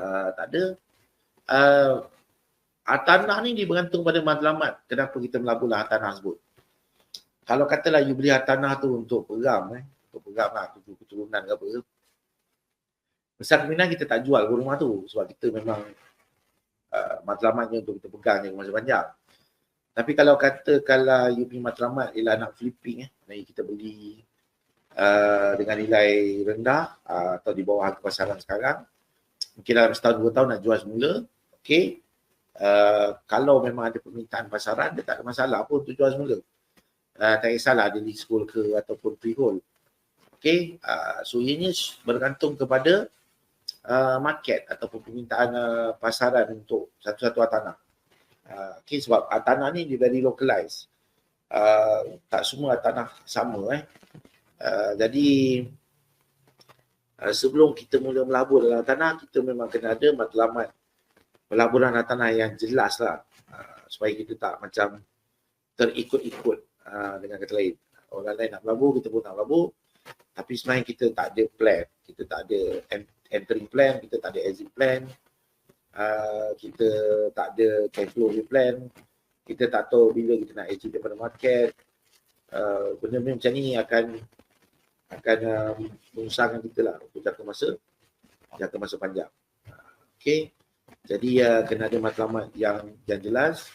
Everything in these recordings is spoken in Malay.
Uh, tak ada. Uh, tanah ni dia bergantung pada matlamat. Kenapa kita melabuhlah tanah tersebut. Kalau katalah you beli tanah tu untuk peram eh. Untuk peram lah. Untuk keturunan ke apa. Besar kemungkinan kita tak jual rumah tu. Sebab kita memang uh, matlamatnya untuk kita pegang yang masa panjang. Tapi kalau kata kalau you punya matlamat ialah nak flipping eh. Dan kita beli uh, dengan nilai rendah uh, atau di bawah harga pasaran sekarang mungkin dalam setahun dua tahun nak jual semula okey uh, kalau memang ada permintaan pasaran dia tak ada masalah pun untuk jual semula. Uh, tak kisahlah ada leasehold ke ataupun freehold okey uh, so ini bergantung kepada uh, market ataupun permintaan uh, pasaran untuk satu-satu tanah uh, okey sebab tanah ni dia very localized. Uh, tak semua tanah sama eh. Uh, jadi Uh, sebelum kita mula melabur dalam tanah, kita memang kena ada matlamat pelaburan dalam tanah yang jelas lah. Uh, supaya kita tak macam terikut-ikut uh, dengan kata lain. Orang lain nak melabur, kita pun nak melabur. Tapi sebenarnya kita tak ada plan. Kita tak ada entering plan, kita tak ada exit plan. Uh, kita tak ada cash flow plan. Kita tak tahu bila kita nak exit daripada market. Uh, benda-benda macam ni akan akan uh, mengusahakan kita lah untuk jangka masa jangka masa panjang. Okey. Jadi uh, kena ada matlamat yang yang jelas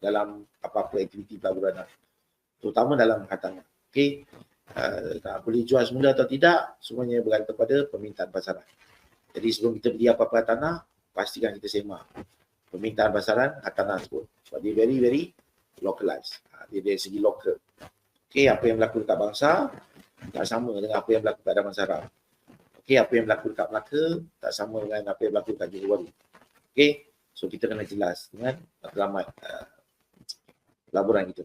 dalam apa-apa aktiviti pelaburan terutama dalam khatangan. Okey. Uh, tak boleh jual semula atau tidak semuanya bergantung pada permintaan pasaran. Jadi sebelum kita beli apa-apa tanah pastikan kita semak permintaan pasaran tanah tersebut. Sebab dia very very localized. Uh, dia dari segi lokal. Okey, apa yang berlaku dekat bangsa tak sama dengan apa yang berlaku kat Damansara. Okey, apa yang berlaku dekat Melaka tak sama dengan apa yang berlaku kat Johor Bahru. Okey, so kita kena jelas dengan selamat uh, laporan kita.